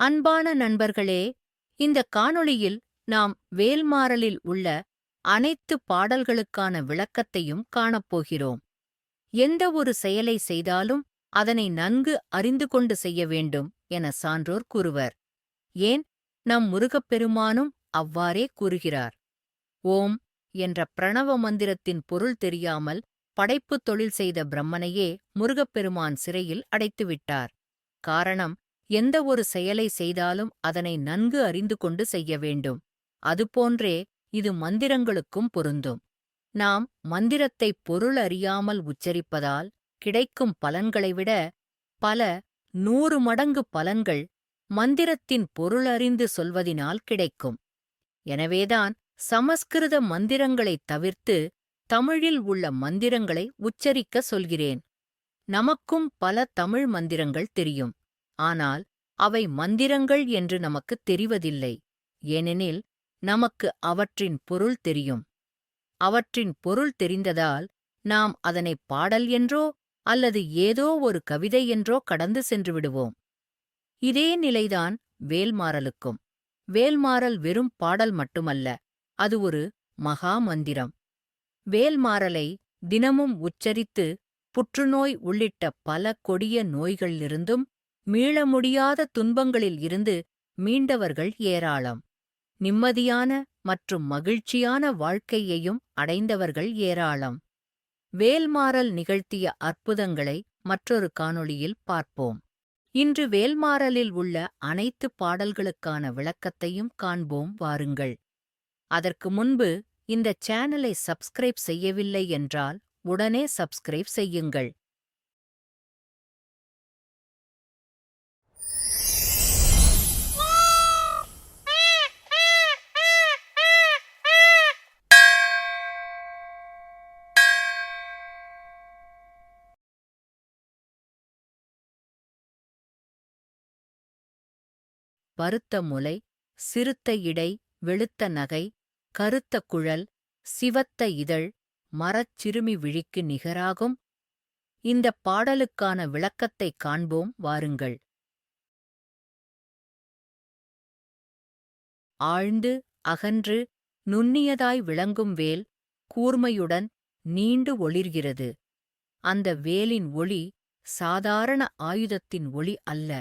அன்பான நண்பர்களே இந்த காணொளியில் நாம் வேல்மாறலில் உள்ள அனைத்து பாடல்களுக்கான விளக்கத்தையும் காணப்போகிறோம் எந்த ஒரு செயலை செய்தாலும் அதனை நன்கு அறிந்து கொண்டு செய்ய வேண்டும் என சான்றோர் கூறுவர். ஏன்? நம் முருகப்பெருமானும் அவ்வாறே கூறுகிறார். ஓம் என்ற பிரணவ மந்திரத்தின் பொருள் தெரியாமல் படைப்புத் தொழில் செய்த பிரம்மனையே முருகப்பெருமான் சிறையில் அடைத்துவிட்டார். காரணம் எந்த ஒரு செயலை செய்தாலும் அதனை நன்கு அறிந்து கொண்டு செய்ய வேண்டும். அதுபோன்றே இது மந்திரங்களுக்கும் பொருந்தும். நாம் மந்திரத்தை பொருள் அறியாமல் உச்சரிப்பதால் கிடைக்கும் பலன்களை விட பல நூறு மடங்கு பலன்கள் மந்திரத்தின் பொருளறிந்து சொல்வதினால் கிடைக்கும். எனவேதான் சமஸ்கிருத மந்திரங்களைத் தவிர்த்து தமிழில் உள்ள மந்திரங்களை உச்சரிக்க சொல்கிறேன். நமக்கும் பல தமிழ் மந்திரங்கள் தெரியும். ஆனால் அவை மந்திரங்கள் என்று நமக்குத் தெரிவதில்லை. ஏனெனில் நமக்கு அவற்றின் பொருள் தெரியும். அவற்றின் பொருள் தெரிந்ததால் நாம் அதனை பாடல் என்றோ அல்லது ஏதோ ஒரு கவிதை என்றோ கடந்து சென்று விடுவோம். இதே நிலைதான் வேல்மாறலுக்கும். வேல்மாறல் வெறும் பாடல் மட்டுமல்ல அது ஒரு மகா மந்திரம். வேல்மாறலை தினமும் உச்சரித்து புற்றுநோய் உள்ளிட்ட பல கொடிய நோய்களிலிருந்தும் மீள முடியாத துன்பங்களில் இருந்து மீண்டவர்கள் ஏராளம். நிம்மதியான மற்றும் மகிழ்ச்சியான வாழ்க்கையையும் அடைந்தவர்கள் ஏராளம். வேல்மாறல் நிகழ்த்திய அற்புதங்களை மற்றொரு காணொளியில் பார்ப்போம். இன்று வேல்மாறலில் உள்ள அனைத்து பாடல்களுக்கான விளக்கத்தையும் காண்போம் வாருங்கள். அதற்கு முன்பு இந்த சேனலை சப்ஸ்கிரைப் செய்யவில்லை என்றால் உடனே சப்ஸ்கிரைப் செய்யுங்கள். வருத்த முலை சிறுத்த இடை வெளுத்த நகை கருத்த குழல் சிவத்த இதழ் மரச்சிறுமி விழிக்கு நிகராகும். இந்தப் பாடலுக்கான விளக்கத்தைக் காண்போம் வாருங்கள். ஆழ்ந்து அகன்று நுண்ணியதாய் விளங்கும் வேல் கூர்மையுடன் நீண்டு ஒளிர்கிறது. அந்த வேலின் ஒளி சாதாரண ஆயுதத்தின் ஒளி அல்ல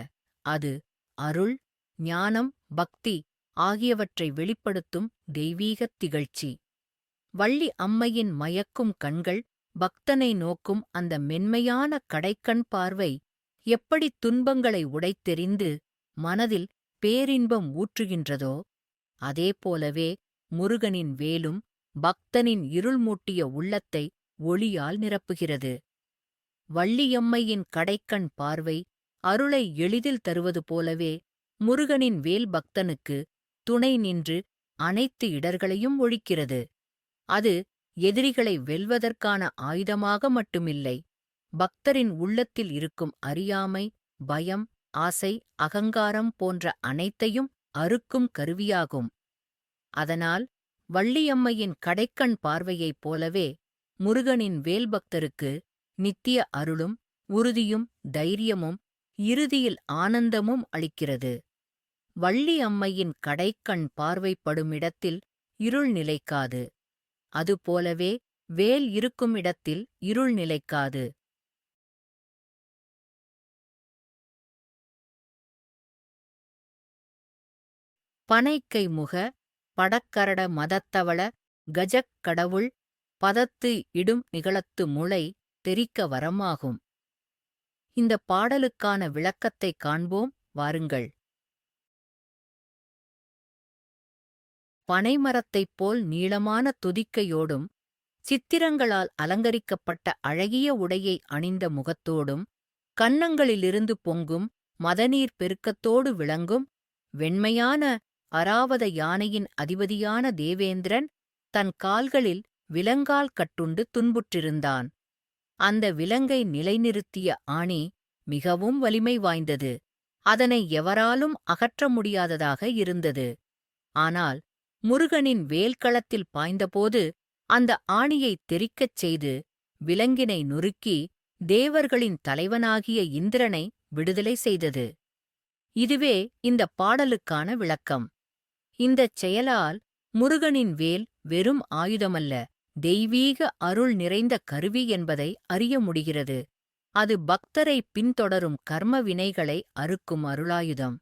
அது அருள் ஞானம் பக்தி ஆகியவற்றை வெளிப்படுத்தும் தெய்வீகத் திகழ்ச்சி. வள்ளி அம்மையின் மயக்கும் கண்கள் பக்தனை நோக்கும் அந்த மென்மையான கடைக்கண் பார்வை எப்படித் துன்பங்களை உடைத்தெறிந்து மனதில் பேரின்பம் ஊற்றுகின்றதோ அதேபோலவே முருகனின் வேலும் பக்தனின் இருள்மூட்டிய உள்ளத்தை ஒளியால் நிரப்புகிறது. வள்ளியம்மையின் கடைக்கண் பார்வை அருளை எளிதில் தருவது போலவே முருகனின் வேல் பக்தனுக்கு துணை நின்று அனைத்து இடர்களையும் ஒழிக்கிறது. அது எதிரிகளை வெல்வதற்கான ஆயுதமாக மட்டுமில்லை. பக்தரின் உள்ளத்தில் இருக்கும் அறியாமை பயம் ஆசை அகங்காரம் போன்ற அனைத்தையும் அறுக்கும் கருவியாகும். அதனால் வள்ளியம்மையின் கடைக்கண் பார்வையைப் போலவே முருகனின் வேல்பக்தருக்கு நித்திய அருளும் உறுதியும் தைரியமும் இறுதியில் ஆனந்தமும் அளிக்கிறது. வள்ளி அம்மையின் கடைக்கண் பார்வைப்படுமிடத்தில் இருள் நிலைக்காது. அதுபோலவே வேல் இருக்கும் இடத்தில் இருள் நிலைக்காது. பனைக்கை முக படக்கரட மதத்தவள கஜக் கடவுள் பதத்து இடும் நிகழத்து முளை தெரிக்க வரமாகும். இந்த பாடலுக்கான விளக்கத்தைக் காண்போம் வாருங்கள். பனைமரத்தைப் போல் நீளமான துதிக்கையோடும் சித்திரங்களால் அலங்கரிக்கப்பட்ட அழகிய உடையை அணிந்த முகத்தோடும் கன்னங்களிலிருந்து பொங்கும் மதநீர் பெருக்கத்தோடு விளங்கும் வெண்மையான அராவத யானையின் அதிபதியான தேவேந்திரன் தன் கால்களில் விலங்கால் கட்டுண்டு துன்புற்றிருந்தான். அந்த விலங்கை நிலைநிறுத்திய ஆணி மிகவும் வலிமை வாய்ந்தது. அதனை எவராலும் அகற்ற முடியாததாக இருந்தது. ஆனால் முருகனின் வேல்களத்தில் பாய்ந்தபோது அந்த ஆணியைத் தெறிக்கச் செய்து விலங்கினை நொறுக்கி தேவர்களின் தலைவனாகிய இந்திரனை விடுதலை செய்தது. இதுவே இந்த பாடலுக்கான விளக்கம். இந்தச் செயலால் முருகனின் வேல் வெறும் ஆயுதமல்ல தெய்வீக அருள் நிறைந்த கருவி என்பதை அறிய முடிகிறது. அது பக்தரை பின்தொடரும் கர்ம வினைகளை அறுக்கும் அருளாயுதம்.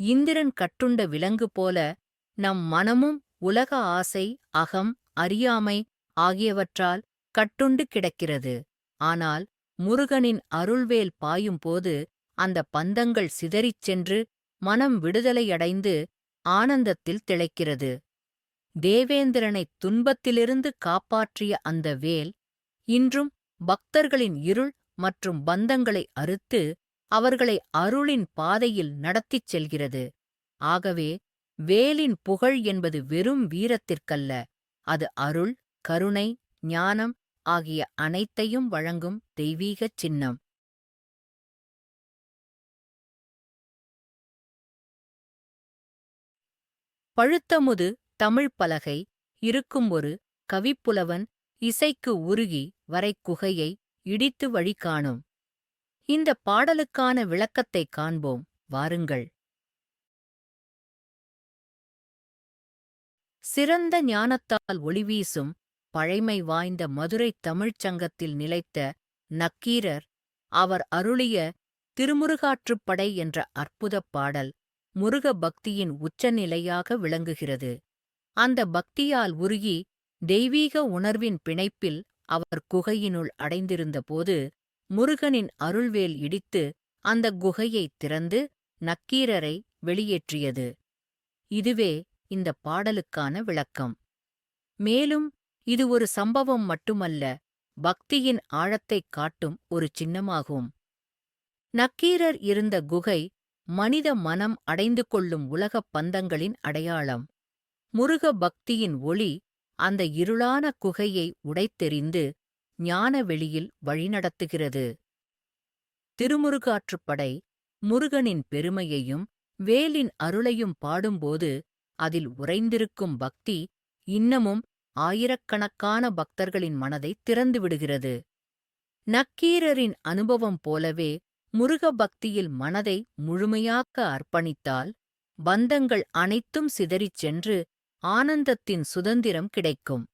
இந்திரன் கட்டுண்ட விலங்கு போல நம் மனமும் உலக ஆசை அகம் அறியாமை ஆகியவற்றால் கட்டுண்டு கிடக்கிறது. ஆனால் முருகனின் அருள்வேல் பாயும்போது அந்த பந்தங்கள் சிதறிச் சென்று மனம் விடுதலையடைந்து ஆனந்தத்தில் திளைக்கிறது. தேவேந்திரனைத் துன்பத்திலிருந்து காப்பாற்றிய அந்த வேல் இன்றும் பக்தர்களின் இருள் மற்றும் பந்தங்களை அறுத்து அவர்களை அருளின் பாதையில் நடத்திச் செல்கிறது. ஆகவே வேலின் புகழ் என்பது வெறும் வீரத்திற்கல்ல அது அருள் கருணை ஞானம் ஆகிய அனைத்தையும் வழங்கும் தெய்வீகச் சின்னம். பழுத்தமுது தமிழ் பலகை இருக்கும் ஒரு கவிப்புலவன் இசைக்கு உருகி வரைக்குகையை இடித்து வழி காணும் இந்த பாடலுக்கான விளக்கத்தைக் காண்போம் வாருங்கள். சிறந்த ஞானத்தால் ஒளிவீசும் பழைமை வாய்ந்த மதுரைத் தமிழ்ச் சங்கத்தில் நிலைத்த நக்கீரர் அவர் அருளிய திருமுருகாற்றுப்படை என்ற அற்புதப் பாடல் முருக பக்தியின் உச்சநிலையாக விளங்குகிறது. அந்த பக்தியால் உருகி தெய்வீக உணர்வின் பிணைப்பில் அவர் குகையினுள் அடைந்திருந்தபோது முருகனின் அருள்வேல் இடித்து அந்த குகையைத் திறந்து நக்கீரரை வெளியேற்றியது. இதுவே இந்த பாடலுக்கான விளக்கம். மேலும் இது ஒரு சம்பவம் மட்டுமல்ல பக்தியின் ஆழத்தைக் காட்டும் ஒரு சின்னமாகும். நக்கீரர் இருந்த குகை மனித மனம் அடைந்து கொள்ளும் உலகப் பந்தங்களின் அடையாளம். முருக பக்தியின் ஒளி அந்த இருளான குகையை உடைத்தெறிந்து ஞான வெளியில் வழிநடத்துகிறது. திருமுருகாற்றுப்படை முருகனின் பெருமையையும் வேலின் அருளையும் பாடும்போது அதில் உறைந்திருக்கும் பக்தி இன்னமும் ஆயிரக்கணக்கான பக்தர்களின் மனதை திறந்துவிடுகிறது நக்கீரரின் அனுபவம் போலவே முருக பக்தியில் மனதை முழுமையாக்க அர்ப்பணித்தால் பந்தங்கள் அனைத்தும் சிதறிச் சென்று ஆனந்தத்தின் சுதந்திரம் கிடைக்கும்.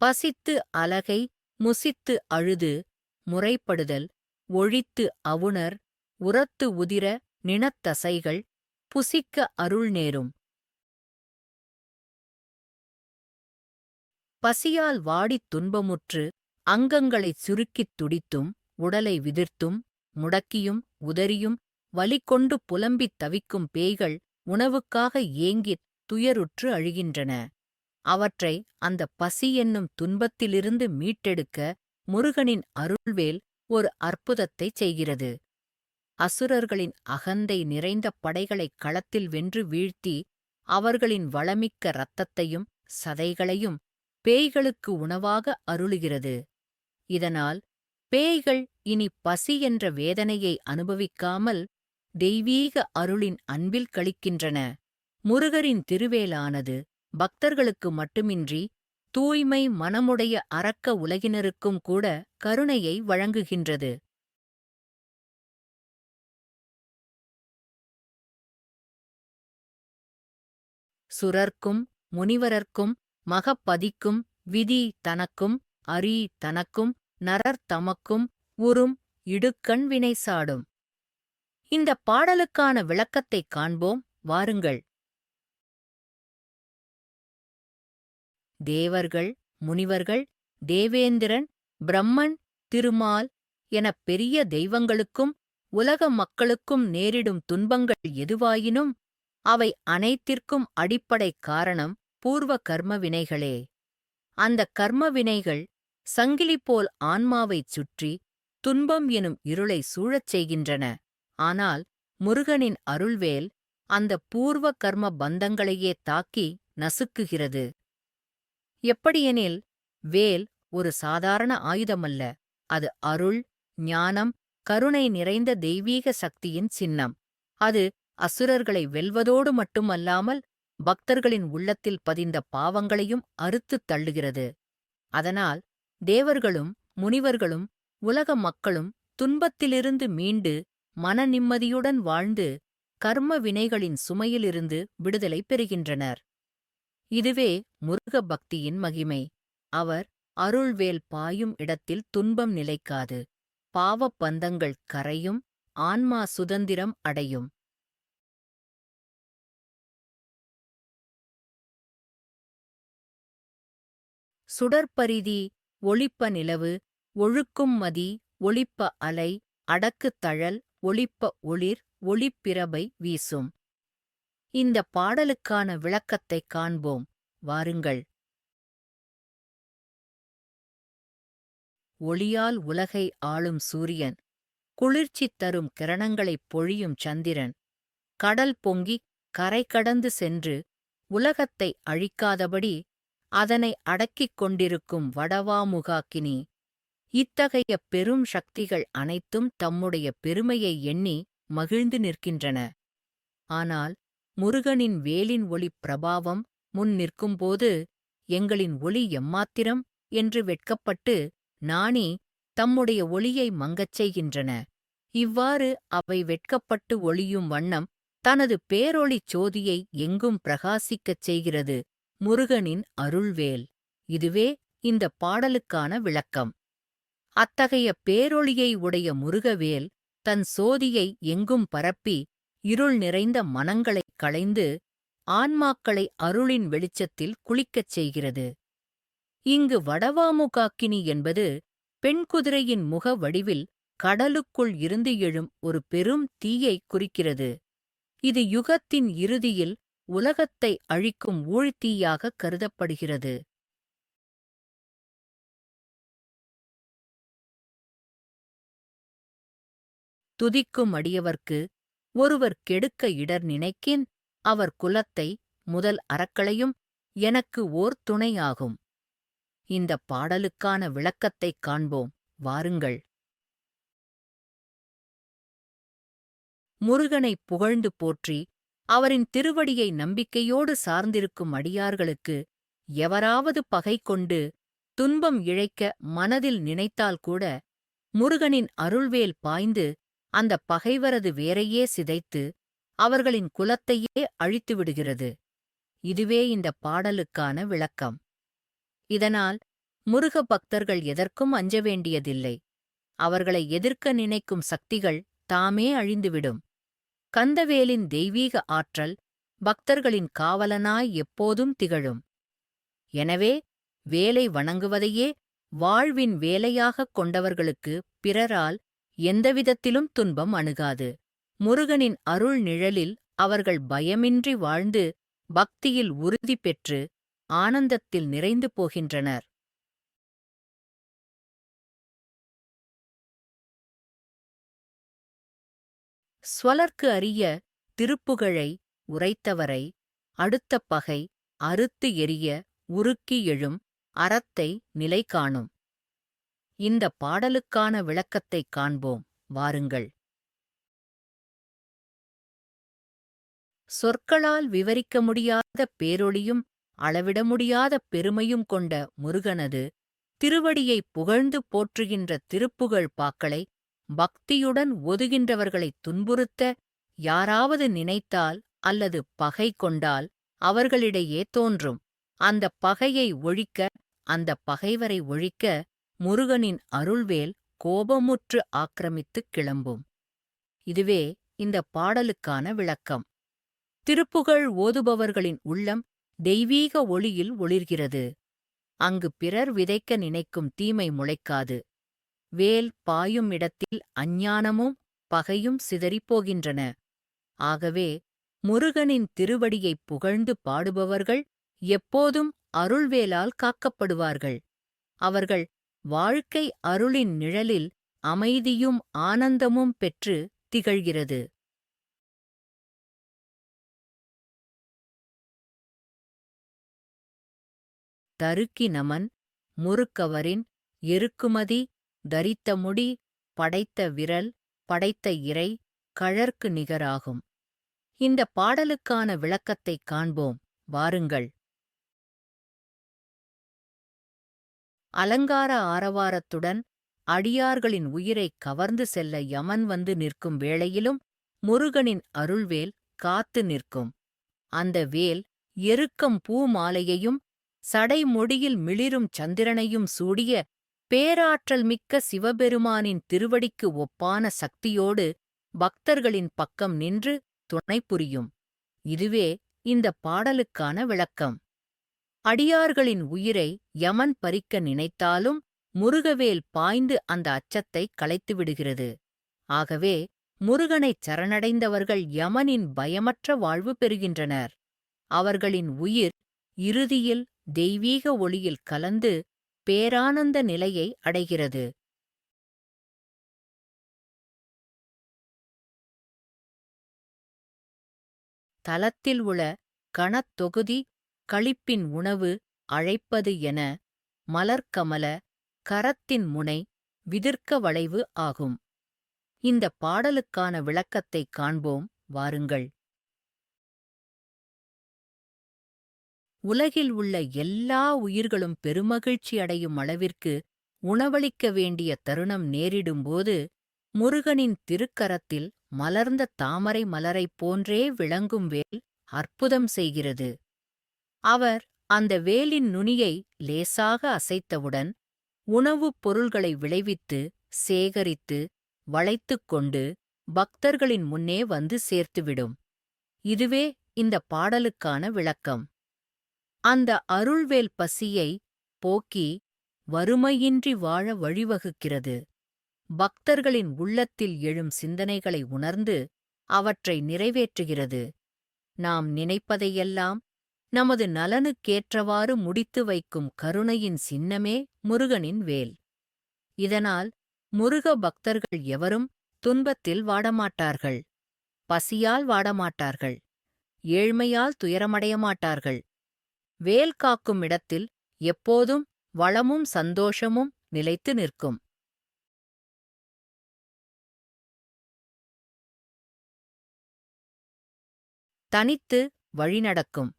பசித்து அலகை முசித்து அழுது முறைப்படுதல் ஒழித்து அவுணர் உரத்து உதிர நினத்தசைகள் புசிக்க அருள் நேரும். பசியால் வாடித் துன்பமுற்று அங்கங்களைச் சுருக்கித் துடித்தும் உடலை விதிர்த்தும் முடக்கியும் உதறியும் வலிகொண்டு புலம்பித் தவிக்கும் பேய்கள் உணவுக்காக ஏங்கித் துயருற்று அழுகின்றன. அவற்றை அந்த பசி என்னும் துன்பத்திலிருந்து மீட்டெடுக்க முருகனின் அருள்வேல் ஒரு அற்புதத்தைச் செய்கிறது. அசுரர்களின் அகந்தை நிறைந்த படைகளைக் களத்தில் வென்று வீழ்த்தி அவர்களின் வளமிக்க இரத்தத்தையும் சதைகளையும் பேய்களுக்கு உணவாக அருளுகிறது. இதனால் பேய்கள் இனி பசி என்ற வேதனையை அனுபவிக்காமல் தெய்வீக அருளின் அன்பில் கழிக்கின்றன முருகரின் திருவேலானது பக்தர்களுக்கு மட்டுமின்றி தூய்மை மனமுடைய அரக்க உலகினருக்கும் கூட கருணையை வழங்குகின்றது. சுரர்க்கும் முனிவரர்க்கும் மகப்பதிக்கும் விதி தனக்கும் அரி தனக்கும் நரர் தமக்கும் உறும் இடுக்கண் வினை சாடும். இந்தப் பாடலுக்கான விளக்கத்தைக் காண்போம் வாருங்கள். தேவர்கள் முனிவர்கள் தேவேந்திரன் பிரம்மன் திருமால் எனப் பெரிய தெய்வங்களுக்கும் உலக மக்களுக்கும் நேரிடும் துன்பங்கள் எதுவாயினும் அவை அனைத்திற்கும் அடிப்படை காரணம் பூர்வ கர்ம வினைகளே அந்த கர்ம வினைகள் சங்கிலி போல் ஆன்மாவைச் சுற்றி துன்பம் எனும் இருளை சூழச் செய்கின்றன. ஆனால் முருகனின் அருள்வேல் அந்த பூர்வ கர்ம பந்தங்களையே தாக்கி நசுக்குகிறது. எப்படியெனில் வேல் ஒரு சாதாரண ஆயுதமல்ல. அது அருள் ஞானம் கருணை நிறைந்த தெய்வீக சக்தியின் சின்னம். அது அசுரர்களை வெல்வதோடு மட்டுமல்லாமல் பக்தர்களின் உள்ளத்தில் பதிந்த பாவங்களையும் அறுத்துத் தள்ளுகிறது. அதனால் தேவர்களும் முனிவர்களும் உலக மக்களும் துன்பத்திலிருந்து மீண்டு மன நிம்மதியுடன் வாழ்ந்து கர்ம வினைகளின் சுமையிலிருந்து விடுதலை பெறுகின்றனர். இதுவே முருக பக்தியின் மகிமை. அவர் அருள்வேல் பாயும் இடத்தில் துன்பம் நிலைக்காது. பாவப் பந்தங்கள் கரையும் ஆன்மா சுதந்திரம் அடையும். சுடற்பரிதி ஒளிப்ப நிலவு ஒழுக்கும் மதி ஒளிப்ப அலை அடக்குத் தழல் ஒளிப்ப ஒளிர் ஒளிப்பிரபை வீசும். இந்த பாடலுக்கான விளக்கத்தைக் காண்போம். வாருங்கள். ஒளியால் உலகை ஆளும் சூரியன். குளிர்ச்சி தரும் கிரணங்களைப் பொழியும் சந்திரன். கடல் பொங்கிக் கரை கடந்து சென்று உலகத்தை அழிக்காதபடி அதனை அடக்கிக் கொண்டிருக்கும் வடவாமுகாக்கினி. இத்தகைய பெரும் சக்திகள் அனைத்தும் தம்முடைய பெருமையை எண்ணி மகிழ்ந்து நிற்கின்றன. ஆனால் முருகனின் வேலின் ஒளி பிரபாவம் முன் நிற்கும்போது எங்களின் ஒளி எம்மாத்திரம்? என்று வெட்கப்பட்டு நாணி தம்முடைய ஒளியை மங்கச் செய்கின்றன. இவ்வாறு அவை வெட்கப்பட்டு ஒளியும் வண்ணம் தனது பேரொளிச் சோதியை எங்கும் பிரகாசிக்கச் செய்கிறது முருகனின் அருள்வேல். இதுவே இந்த பாடலுக்கான விளக்கம். அத்தகைய பேரொளியை உடைய முருகவேல் தன் சோதியை எங்கும் பரப்பி இருள் நிறைந்த மனங்களைக் களைந்து ஆன்மாக்களை அருளின் வெளிச்சத்தில் குளிக்கச் செய்கிறது. இங்கு வடவாமுகாக்கினி என்பது பெண் குதிரையின் முக வடிவில் கடலுக்குள் இருந்து எழும் ஒரு பெரும் தீயை குறிக்கிறது. இது யுகத்தின் இறுதியில் உலகத்தை அழிக்கும் ஊழ்த்தீயாக கருதப்படுகிறது. துதிக்கும் அடியவர்க்கு ஒருவர் கெடுக்க இடர் நினைக்கின் அவர் குலத்தை முதல் அறக்களையும் எனக்கு ஓர் துணையாகும். இந்தப் பாடலுக்கான விளக்கத்தைக் காண்போம் வாருங்கள். முருகனைப் புகழ்ந்து போற்றி அவரின் திருவடியை நம்பிக்கையோடு சார்ந்திருக்கும் அடியார்களுக்கு எவராவது பகை கொண்டு துன்பம் இழைக்க மனதில் நினைத்தால் கூட முருகனின் அருள்வேல் பாய்ந்து அந்த பகைவரது வேரையே சிதைத்து அவர்களின் குலத்தையே அழித்துவிடுகிறது இதுவே இந்த பாடலுக்கான விளக்கம். இதனால் முருக பக்தர்கள் எதற்கும் அஞ்ச வேண்டியதில்லை. அவர்களை எதிர்க்க நினைக்கும் சக்திகள் தாமே அழிந்துவிடும். கந்தவேலின் தெய்வீக ஆற்றல் பக்தர்களின் காவலனாய் எப்போதும் திகழும். எனவே வேலை வணங்குவதையே வாழ்வின் வேலையாகக் கொண்டவர்களுக்கு பிறரால் எந்தவிதத்திலும் துன்பம் அணுகாது. முருகனின் அருள் நிழலில் அவர்கள் பயமின்றி வாழ்ந்து பக்தியில் உறுதி பெற்று ஆனந்தத்தில் நிறைந்து போகின்றனர். ஸ்வலர்க்கு அறிய திருப்புகழை உரைத்தவரை அடுத்த பகை அறுத்து எரிய உருக்கி எழும் அறத்தை நிலை காணும் இந்த பாடலுக்கான விளக்கத்தைக் காண்போம். வாருங்கள். சொற்களால் விவரிக்க முடியாத பேரொளியும் அளவிட முடியாத பெருமையும் கொண்ட முருகனது திருவடியை புகழ்ந்து போற்றுகின்ற திருப்புகழ் பாக்களை பக்தியுடன் ஒதுகின்றவர்களைத் துன்புறுத்த யாராவது நினைத்தால் அல்லது பகை கொண்டால் அவர்களிடையே தோன்றும். அந்த பகையை ஒழிக்க அந்த பகைவரை ஒழிக்க முருகனின் அருள்வேல் கோபமுற்று ஆக்கிரமித்துக் கிளம்பும். இதுவே இந்த பாடலுக்கான விளக்கம். திருப்புகழ் ஓதுபவர்களின் உள்ளம் தெய்வீக ஒளியில் ஒளிர்கிறது. அங்கு பிறர் விதைக்க நினைக்கும் தீமை முளைக்காது. வேல் பாயும் இடத்தில் அஞ்ஞானமும் பகையும் சிதறிப்போகின்றன ஆகவே முருகனின் திருவடியைப் புகழ்ந்து பாடுபவர்கள் எப்போதும் அருள்வேலால் காக்கப்படுவார்கள். அவர்கள் வாழ்க்கை அருளின் நிழலில் அமைதியும் ஆனந்தமும் பெற்று திகழ்கிறது. தருக்கி நமன் முறுக்கவரின் எருக்குமதி தரித்த முடி படைத்த விரல் படைத்த இறை கழற்கு நிகராகும். இந்த பாடலுக்கான விளக்கத்தைக் காண்போம். வாருங்கள். அலங்கார ஆரவாரத்துடன் அடியார்களின் உயிரைக் கவர்ந்து செல்ல யமன் வந்து நிற்கும் வேளையிலும் முருகனின் அருள்வேல் காத்து நிற்கும். அந்த வேல் எருக்கம் பூ மாலையையும் சடைமொடியில் மிளிரும் சந்திரனையும் சூடிய பேராற்றல் மிக்க சிவபெருமானின் திருவடிக்கு ஒப்பான சக்தியோடு பக்தர்களின் பக்கம் நின்று துணை புரியும். இதுவே இந்த பாடலுக்கான விளக்கம். அடியார்களின் உயிரை யமன் பறிக்க நினைத்தாலும் முருகவேல் பாய்ந்து அந்த அச்சத்தை களைத்துவிடுகிறது ஆகவே முருகனைச் சரணடைந்தவர்கள் யமனின் பயமற்ற வாழ்வு பெறுகின்றனர். அவர்களின் உயிர் இறுதியில் தெய்வீக ஒளியில் கலந்து பேரானந்த நிலையை அடைகிறது. தலத்தில் உள கணத்தொகுதி களிப்பின் உணவு அழைப்பது என மலர்க்கமல கரத்தின் முனை விதிர்க்க வளைவு ஆகும். இந்த பாடலுக்கான விளக்கத்தைக் காண்போம் வாருங்கள். உலகில் உள்ள எல்லா உயிர்களும் பெருமகிழ்ச்சி அடையும் அளவிற்கு உணவளிக்க வேண்டிய தருணம் நேரிடும்போது முருகனின் திருக்கரத்தில் மலர்ந்த தாமரை மலரைப் போன்றே விளங்கும் வேல் அற்புதம் செய்கிறது. அவர் அந்த வேலின் நுனியை லேசாக அசைத்தவுடன் உணவுப் பொருள்களை விளைவித்து சேகரித்து வளைத்துக் கொண்டு பக்தர்களின் முன்னே வந்து சேர்த்துவிடும். இதுவே இந்த பாடலுக்கான விளக்கம். அந்த அருள்வேல் பசியை போக்கி வறுமையின்றி வாழ வழிவகுக்கிறது. பக்தர்களின் உள்ளத்தில் எழும் சிந்தனைகளை உணர்ந்து அவற்றை நிறைவேற்றுகிறது. நாம் நினைப்பதையெல்லாம் நமது நலனுக்கேற்றவாறு முடித்து வைக்கும் கருணையின் சின்னமே முருகனின் வேல். இதனால் முருக பக்தர்கள் எவரும் துன்பத்தில் வாடமாட்டார்கள். பசியால் வாடமாட்டார்கள். ஏழ்மையால் துயரமடைய மாட்டார்கள். வேல் காக்கும் இடத்தில் எப்போதும் வளமும் சந்தோஷமும் நிலைத்து நிற்கும். தனித்து வழிநடக்கும்.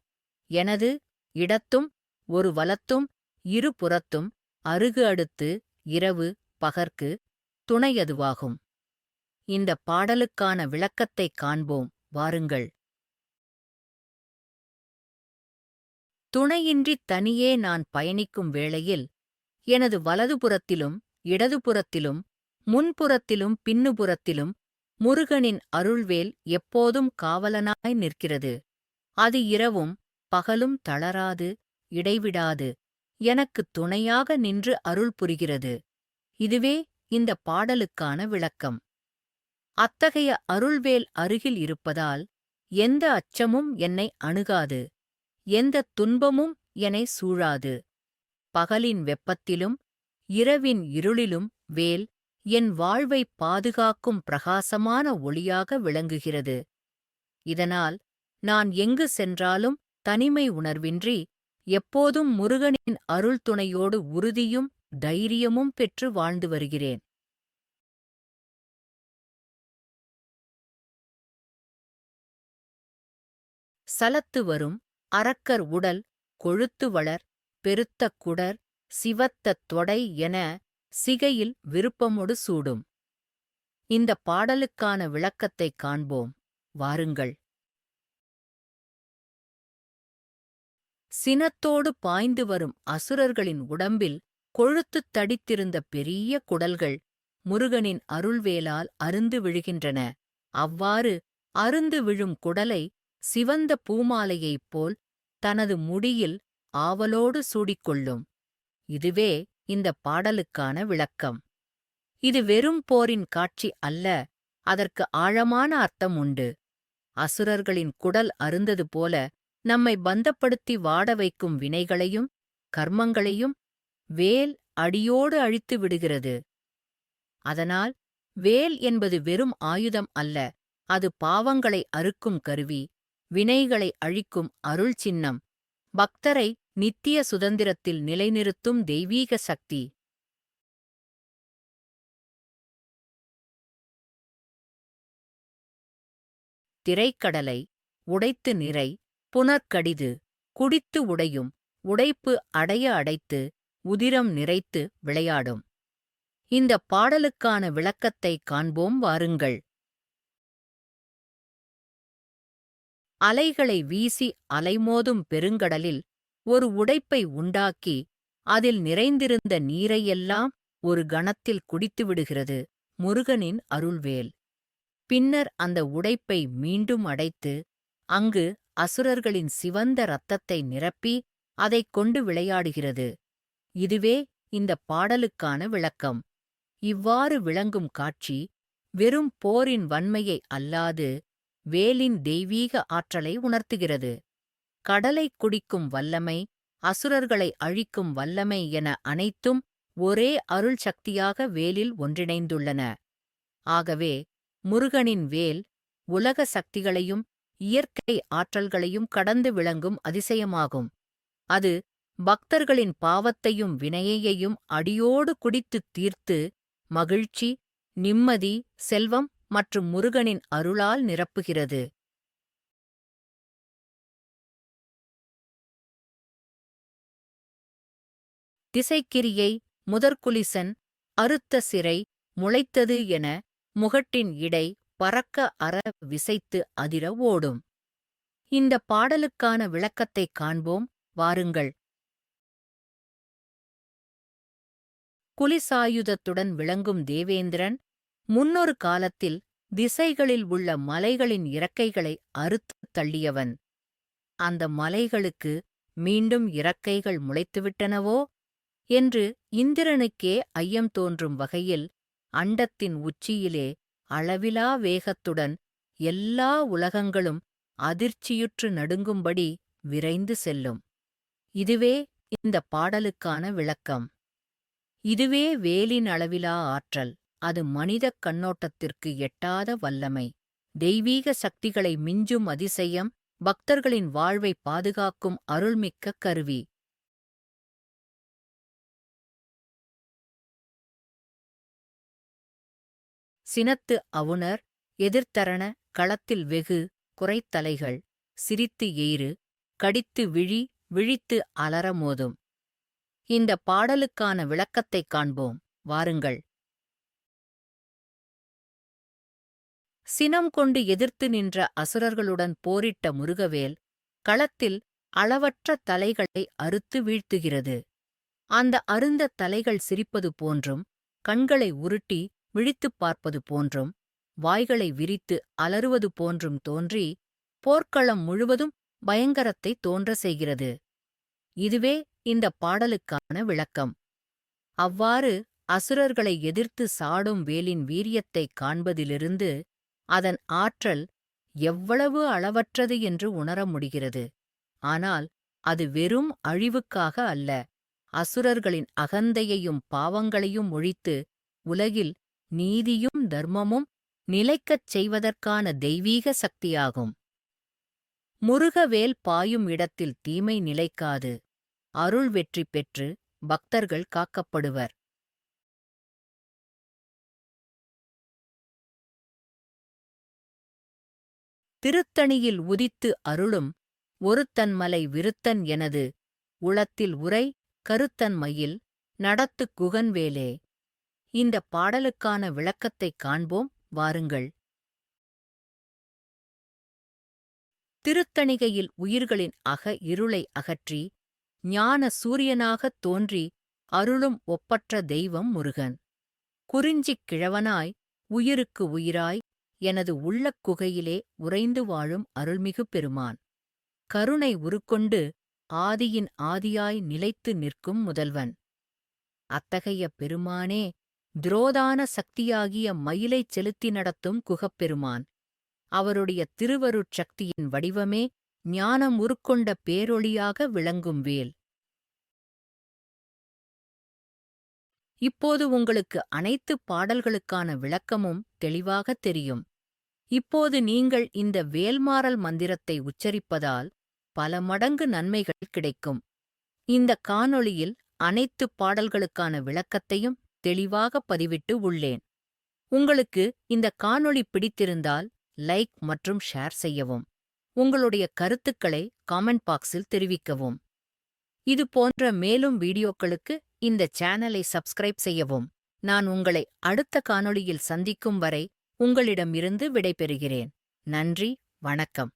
எனது இடத்தும் ஒரு வலத்தும் இரு புறத்தும் அருகு அடுத்து இரவு பகற்கு துணையதுவாகும் இந்த பாடலுக்கான விளக்கத்தைக் காண்போம் வாருங்கள். துணையின்றித் தனியே நான் பயணிக்கும் வேளையில் எனது வலதுபுறத்திலும் இடதுபுறத்திலும் முன்புறத்திலும் பின்னுபுறத்திலும் முருகனின் அருள்வேல் எப்போதும் காவலனாய் நிற்கிறது. அது இரவும் பகலும் தளராது இடைவிடாது எனக்குத் துணையாக நின்று அருள் புரிகிறது. இதுவே இந்த பாடலுக்கான விளக்கம். அத்தகைய அருள்வேல் அருகில் இருப்பதால் எந்த அச்சமும் என்னை அணுகாது எந்த துன்பமும் என்னை சூழாது. பகலின் வெப்பத்திலும் இரவின் இருளிலும் வேல் என் வாழ்வைப் பாதுகாக்கும் பிரகாசமான ஒளியாக விளங்குகிறது. இதனால் நான் எங்கு சென்றாலும் தனிமை உணர்வின்றி எப்போதும் முருகனின் அருள் துணையோடு உறுதியும் தைரியமும் பெற்று வாழ்ந்து வருகிறேன். சலத்து வரும் அரக்கர் உடல் கொழுத்து வளர் பெருத்த குடர் சிவத்த தொடை என சிகையில் விருப்பமொடு சூடும். இந்த பாடலுக்கான விளக்கத்தைக் காண்போம். வாருங்கள். சினத்தோடு பாய்ந்து வரும் அசுரர்களின் உடம்பில் கொழுத்துத் தடித்திருந்த பெரிய குடல்கள் முருகனின் அருள்வேலால் அருந்து விழுகின்றன. அவ்வாறு அருந்து விழும் குடலை சிவந்த பூமாலையைப் போல் தனது முடியில் ஆவலோடு சூடிக்கொள்ளும். இதுவே இந்த பாடலுக்கான விளக்கம். இது வெறும் போரின் காட்சி அல்ல அதற்கு ஆழமான அர்த்தம் உண்டு. அசுரர்களின் குடல் அருந்தது போல நம்மை பந்தப்படுத்தி வாட வைக்கும் வினைகளையும் கர்மங்களையும் வேல் அடியோடு அழித்து விடுகிறது. அதனால் வேல் என்பது வெறும் ஆயுதம் அல்ல அது பாவங்களை அறுக்கும் கருவி வினைகளை அழிக்கும் அருள் சின்னம். பக்தரை நித்திய சுதந்திரத்தில் நிலைநிறுத்தும் தெய்வீக சக்தி. திரைக்கடலை உடைத்து நிறை புனற்கடிது குடித்து உடையும் உடைப்பு அடைய அடைத்து உதிரம் நிறைத்து விளையாடும். இந்த பாடலுக்கான விளக்கத்தை காண்போம் வாருங்கள். அலைகளை வீசி அலைமோதும் பெருங்கடலில் ஒரு உடைப்பை உண்டாக்கி அதில் நிறைந்திருந்த நீரையெல்லாம் ஒரு கணத்தில் குடித்துவிடுகிறது முருகனின் அருள்வேல். பின்னர் அந்த உடைப்பை மீண்டும் அடைத்து அங்கு அசுரர்களின் சிவந்த இரத்தத்தை நிரப்பி அதைக் கொண்டு விளையாடுகிறது. இதுவே இந்த பாடலுக்கான விளக்கம். இவ்வாறு விளங்கும் காட்சி வெறும் போரின் வன்மையை அல்லாது வேலின் தெய்வீக ஆற்றலை உணர்த்துகிறது. கடலை குடிக்கும் வல்லமை அசுரர்களை அழிக்கும் வல்லமை என அனைத்தும் ஒரே அருள் சக்தியாக வேலில் ஒன்றிணைந்துள்ளன. ஆகவே முருகனின் வேல் உலக சக்திகளையும் இயற்கை ஆற்றல்களையும் கடந்து விளங்கும் அதிசயமாகும். அது பக்தர்களின் பாவத்தையும் வினையையும் அடியோடு குடித்துத் தீர்த்து மகிழ்ச்சி நிம்மதி செல்வம் மற்றும் முருகனின் அருளால் நிரப்புகிறது. திசைக்கிரியை முதற்குலிசன் அறுத்த சிறை முளைத்தது என முகட்டின் இடை பறக்க அற விசைத்து அதிர ஓடும். இந்த பாடலுக்கான விளக்கத்தைக் காண்போம். வாருங்கள். குலிசாயுதத்துடன் விளங்கும் தேவேந்திரன் முன்னொரு காலத்தில் திசைகளில் உள்ள மலைகளின் இறக்கைகளை அறுத்துத் தள்ளியவன். அந்த மலைகளுக்கு மீண்டும் இறக்கைகள் முளைத்துவிட்டனவோ? என்று இந்திரனுக்கே ஐயம் தோன்றும் வகையில் அண்டத்தின் உச்சியிலே அளவிலா வேகத்துடன் எல்லா உலகங்களும் அதிர்ச்சியுற்று நடுங்கும்படி விரைந்து செல்லும். இதுவே இந்த பாடலுக்கான விளக்கம். இதுவே வேலின் அளவிலா ஆற்றல். அது மனிதக் கண்ணோட்டத்திற்கு எட்டாத வல்லமை. தெய்வீக சக்திகளை மிஞ்சும் அதிசயம் பக்தர்களின் வாழ்வை பாதுகாக்கும் அருள்மிக்க கருவி. சினத்து அவுணர் எதிர்த்தரண களத்தில் வெகு குறைத்தலைகள் சிரித்து எயிறு கடித்து விழி விழித்து அலற மோதும். இந்த பாடலுக்கான விளக்கத்தைக் காண்போம். வாருங்கள். சினம் கொண்டு எதிர்த்து நின்ற அசுரர்களுடன் போரிட்ட முருகவேல் களத்தில் அளவற்ற தலைகளை அறுத்து வீழ்த்துகிறது. அந்த அருந்த தலைகள் சிரிப்பது போன்றும் கண்களை உருட்டி விழித்துப் பார்ப்பது போன்றும் வாய்களை விரித்து அலறுவது போன்றும் தோன்றி போர்க்களம் முழுவதும் பயங்கரத்தை தோன்ற செய்கிறது. இதுவே இந்த பாடலுக்கான விளக்கம். அவ்வாறு அசுரர்களை எதிர்த்து சாடும் வேலின் வீரியத்தைக் காண்பதிலிருந்து அதன் ஆற்றல் எவ்வளவு அளவற்றது என்று உணர முடிகிறது. ஆனால் அது வெறும் அழிவுக்காக அல்ல. அசுரர்களின் அகந்தையையும் பாவங்களையும் ஒழித்து உலகில் நீதியும் தர்மமும் நிலைக்கச் செய்வதற்கான தெய்வீக சக்தியாகும். முருகவேல் பாயும் இடத்தில் தீமை நிலைக்காது. அருள் வெற்றி பெற்று பக்தர்கள் காக்கப்படுவர். திருத்தணியில் உதித்து அருளும் ஒருத்தன்மலை விருத்தன் எனது உளத்தில் உரை கருத்தன்மையில் நடத்து குகன்வேலே. இந்த பாடலுக்கான விளக்கத்தைக் காண்போம். வாருங்கள். திருத்தணிகையில் உயிர்களின் அக இருளை அகற்றி ஞான சூரியனாகத் தோன்றி அருளும் ஒப்பற்ற தெய்வம் முருகன். குறிஞ்சிக் கிழவனாய் உயிருக்கு உயிராய் எனது உள்ளக் குகையிலே உறைந்து வாழும் அருள்மிகு பெருமான். கருணை உருக்கொண்டு ஆதியின் ஆதியாய் நிலைத்து நிற்கும் முதல்வன். அத்தகைய பெருமானே துரோதான சக்தியாகிய மயிலைச் செலுத்தி நடத்தும் குகப்பெருமான். அவருடைய திருவருட் சக்தியின் வடிவமே ஞானம் உருக்கொண்ட பேரொளியாக விளங்கும் வேல். இப்போது உங்களுக்கு அனைத்து பாடல்களுக்கான விளக்கமும் தெளிவாகத் தெரியும். இப்போது நீங்கள் இந்த வேல்மாறல் மந்திரத்தை உச்சரிப்பதால் பல மடங்கு நன்மைகள் கிடைக்கும். இந்த காணொளியில் அனைத்து பாடல்களுக்கான விளக்கத்தையும் தெளிவாக பதிவிட்டு உள்ளேன். உங்களுக்கு இந்த காணொளி பிடித்திருந்தால் லைக் மற்றும் ஷேர் செய்யவும். உங்களுடைய கருத்துக்களை காமெண்ட் பாக்ஸில் தெரிவிக்கவும். இது போன்ற மேலும் வீடியோக்களுக்கு இந்த சேனலை சப்ஸ்கிரைப் செய்யவும். நான் உங்களை அடுத்த காணொளியில் சந்திக்கும் வரை உங்களிடமிருந்து விடைபெறுகிறேன். நன்றி வணக்கம்.